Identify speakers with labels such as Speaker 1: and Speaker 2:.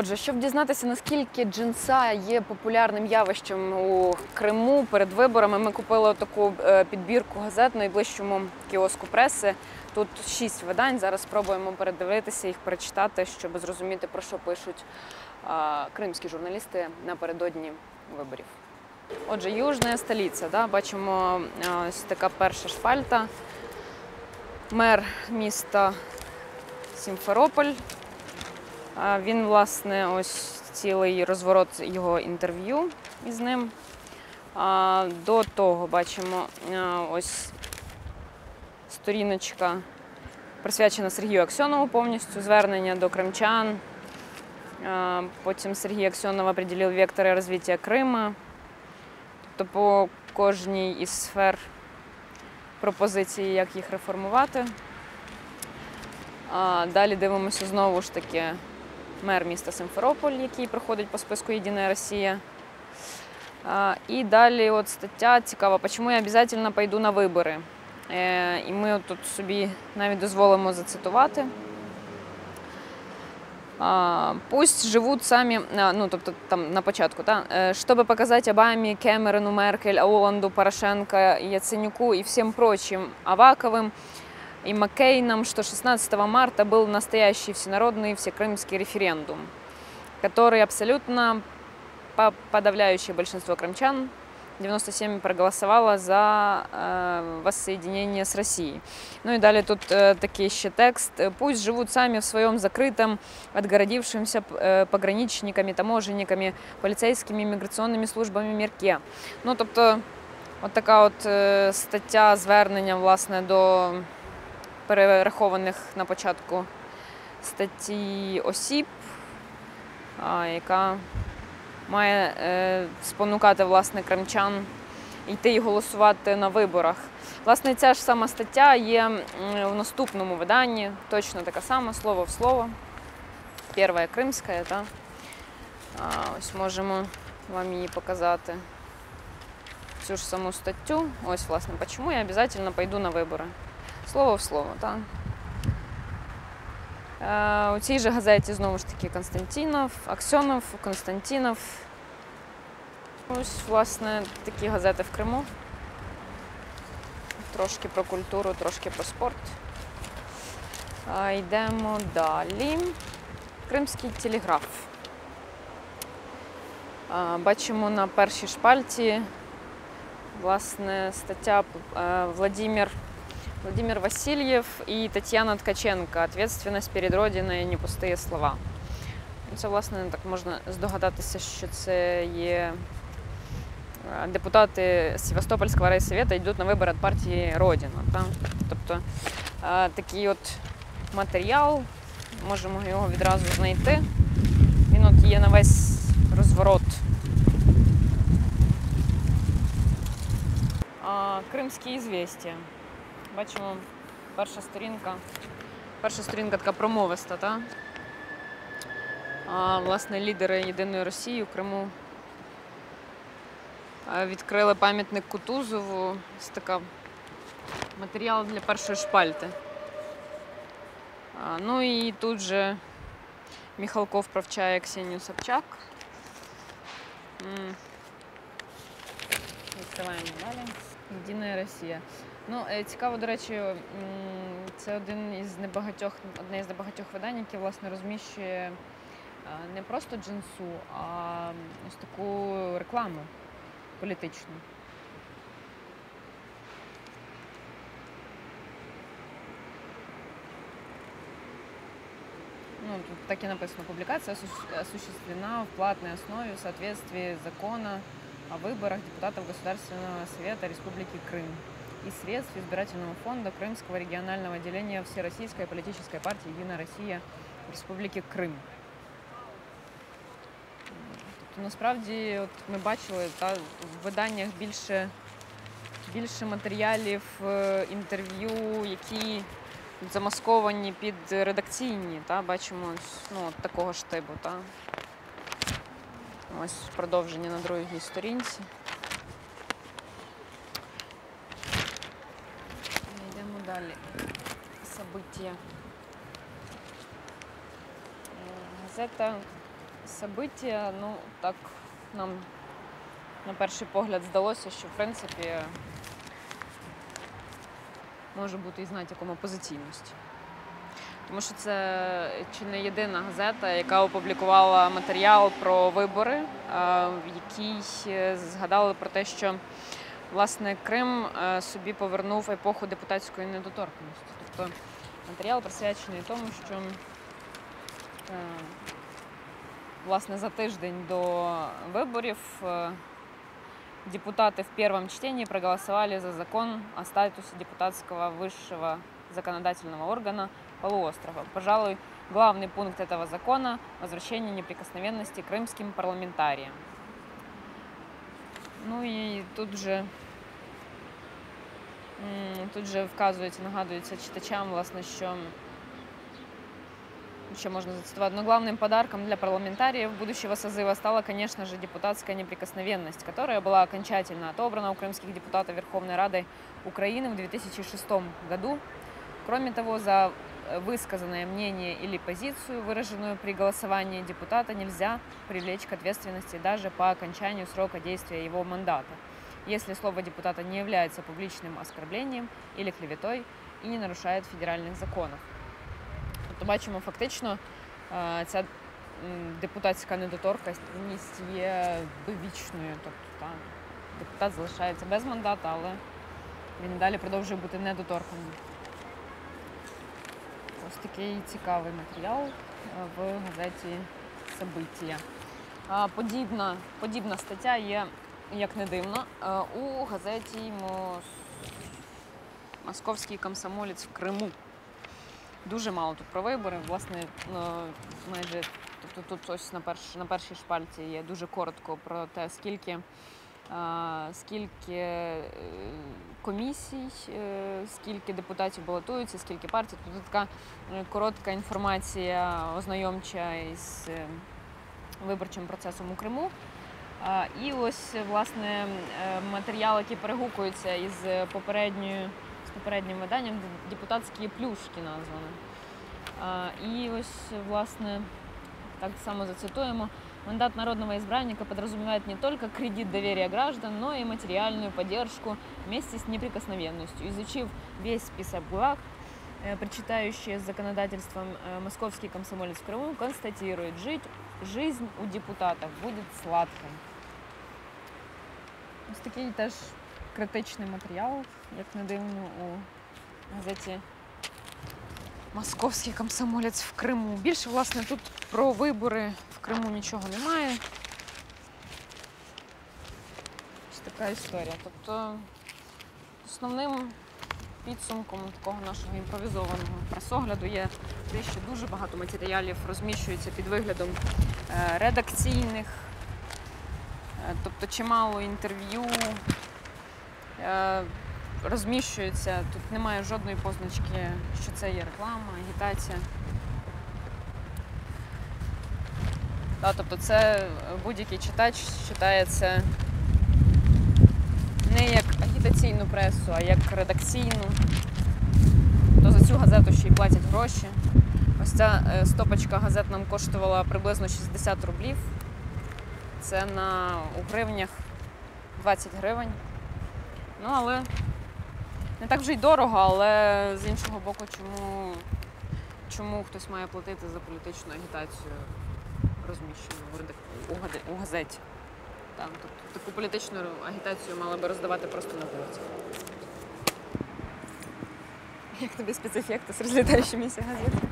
Speaker 1: Отже, щоб дізнатися, наскільки джинса є популярним явищем у Криму перед виборами, ми купили таку підбірку газет найближчому кіоску преси. Тут шість видань. Зараз спробуємо передивитися їх, перечитати, щоб зрозуміти, про що пишуть кримські журналісти напередодні виборів. Отже, южна столиця. Да? Бачимо а, ось така перша шпальта. Мер міста Сімферополь. Він, власне, ось цілий розворот його інтерв'ю із ним. До того бачимо ось сторіночка присвячена Сергію Аксьонову повністю звернення до кримчан. Потім Сергій Аксьонов определив вектори розвиття Крима. Тобто по кожній із сфер пропозиції, як їх реформувати. Далі дивимося знову ж таки мер міста Симферополь, який проходить по списку Єдина Росія. І далі от стаття цікава, чому я обов'язково пойду на вибори. Е, І ми тут собі навіть дозволимо зацитувати. Пусть живуть самі, ну тобто там на початку, та, е, чтобы показать Обаме, Кемерону, Меркель, Оланду, Порошенко, Яценюку и всем прочим Аваковым и Маккейнам, что 16 марта был настоящий всенародный всекрымский референдум, который абсолютно по- подавляющее большинство крымчан 97 проголосовало за э, воссоединение с Россией. Ну и далее тут э, такие еще текст. Пусть живут сами в своем закрытом, отгородившемся э, пограничниками, таможенниками, поліцейськими міграційними службами мірке. Ну тобто, от така от е, стаття звернення власне до перерахованих на початку статті осіб, яка має е, спонукати власне кримчан йти і голосувати на виборах. Власне, ця ж сама стаття є в наступному виданні, точно така сама, слово в слово. Перша кримська, та? Ось можемо вам її показати. Цю ж саму статтю. Ось, власне, чому я обов'язково пойду на вибори. Слово в слово, так. Е, У цій же газеті знову ж таки Константинов, Аксьонов, Константинов. Ось, власне, такі газети в Криму. Трошки про культуру, трошки про спорт. А, Йдемо далі. Кримський телеграф. А, Бачимо на першій шпальті власне стаття е, Владимир Владимир Васильєв і Тетяна Ткаченко. Ответственность перед Родиною, не пустые слова. Це, власне, так можна здогадатися, що це є е, депутати Севастопольського райсовета йдуть на вибори від партії Родина. Та? Тобто е, такий от матеріал, можемо його відразу знайти. Він от є на весь розворот. Кримські ізвістія. Бачимо, перша сторінка. Перша сторінка така промовиста, та? А, власне, лідери Єдиної Росії у Криму відкрили пам'ятник Кутузову. Це така матеріал для першої шпальти. А, ну і тут же Міхалков провчає Ксенію Собчак. Відкриваємо далі. Єдина Росія. Ну, е, цікаво, до речі, це один із небагатьох, одне із небагатьох видань, яке власне розміщує е, не просто джинсу, а ось таку рекламу політичну. Ну, тут так и написано. Публикация осуществлена в платной основе в соответствии закона о выборах депутатов Государственного Совета Республики Крым и средств избирательного фонда Крымского регионального отделения Всероссийской политической партии «Единая Россия» Республіки Крим. Тобто, насправді, от ми бачили, та, в виданнях більше, більше матеріалів, інтерв'ю, які замасковані під редакційні. Та, бачимо ну, от такого ж типу. Та. Ось продовження на другій сторінці. Собиття. Е, Газета события, ну так нам на перший погляд здалося, що в принципі може бути і з натяком опозиційності. Тому що це чи не єдина газета, яка опублікувала матеріал про вибори, в якій е, згадали про те, що власне Крим е, собі повернув епоху депутатської недоторканності. Тобто матеріал присвячений тому, що е, власне за тиждень до виборів е, депутаты в первом чтении проголосовали за закон о статусе депутатского высшего законодательного органа полуострова. Пожалуй, главный пункт этого закона – возвращение неприкосновенности крымским парламентариям. Ну і тут же, м, тут же вказується, нагадується читачам, власне, що еще можно зацитовать. Но главным подарком для парламентариев будущего созыва стала, конечно же, депутатская неприкосновенность, которая была окончательно отобрана у крымских депутатов Верховной Рады Украины в 2006 году. Кроме того, за э, высказанное мнение или позицию, выраженную при голосовании депутата, нельзя привлечь к ответственности даже по окончанию срока действия его мандата, если слово депутата не является публичным оскорблением или клеветой и не нарушает федеральных законов. Тобто бачимо, фактично е, ця м, депутатська недоторканність є довічною. Тобто та, депутат залишається без мандата, але він далі продовжує бути недоторканим. Ось такий цікавий матеріал е, в газеті Собиття. Подібна, подібна стаття є, як не дивно, е, у газеті Московський комсомолець в Криму. Дуже мало тут про вибори. Власне, ну, майже тобто тут ось на, перш, на першій шпальці є дуже коротко про те, скільки, скільки е, комісій, е, скільки депутатів балотуються, скільки партій. Тут така е, коротка інформація ознайомча із виборчим процесом у Криму. І ось власне матеріал, який перегукується із попередньою з попереднім виданням депутатські плюшки названо. І ось, власне, так само зацитуємо. Мандат народного избранника подразумевает не только кредит доверия граждан, но и материальную поддержку вместе с неприкосновенностью. Изучив весь список благ, э, причитающие с законодательством, э, московский комсомолец в Крыму констатирует, жить, жизнь у депутатов будет сладкой. Ось такий теж критичний матеріал, як не дивно, у газеті Московський комсомолець в Криму. Більше, власне, тут про вибори в Криму нічого немає. Ось така історія. Тобто основним підсумком такого нашого імпровізованого пресогляду є те, що дуже багато матеріалів розміщується під виглядом е, редакційних, е, тобто чимало інтерв'ю е, розміщується. Тут немає жодної позначки, що це є реклама, агітація. Та, тобто це будь-який читач читає це не як агітаційну пресу, а як редакційну. То за цю газету ще й платять гроші. Ось ця е, стопочка газет нам коштувала приблизно 60 рублів. Це на у гривнях 20 гривень. Ну, але не так вже й дорого, але з іншого боку, чому, чому хтось має платити за політичну агітацію, розміщену в у, газеті? Там, тобто, таку політичну агітацію мали би роздавати просто на вулиці. Як тобі спецефекти з розлітаючимися газетами?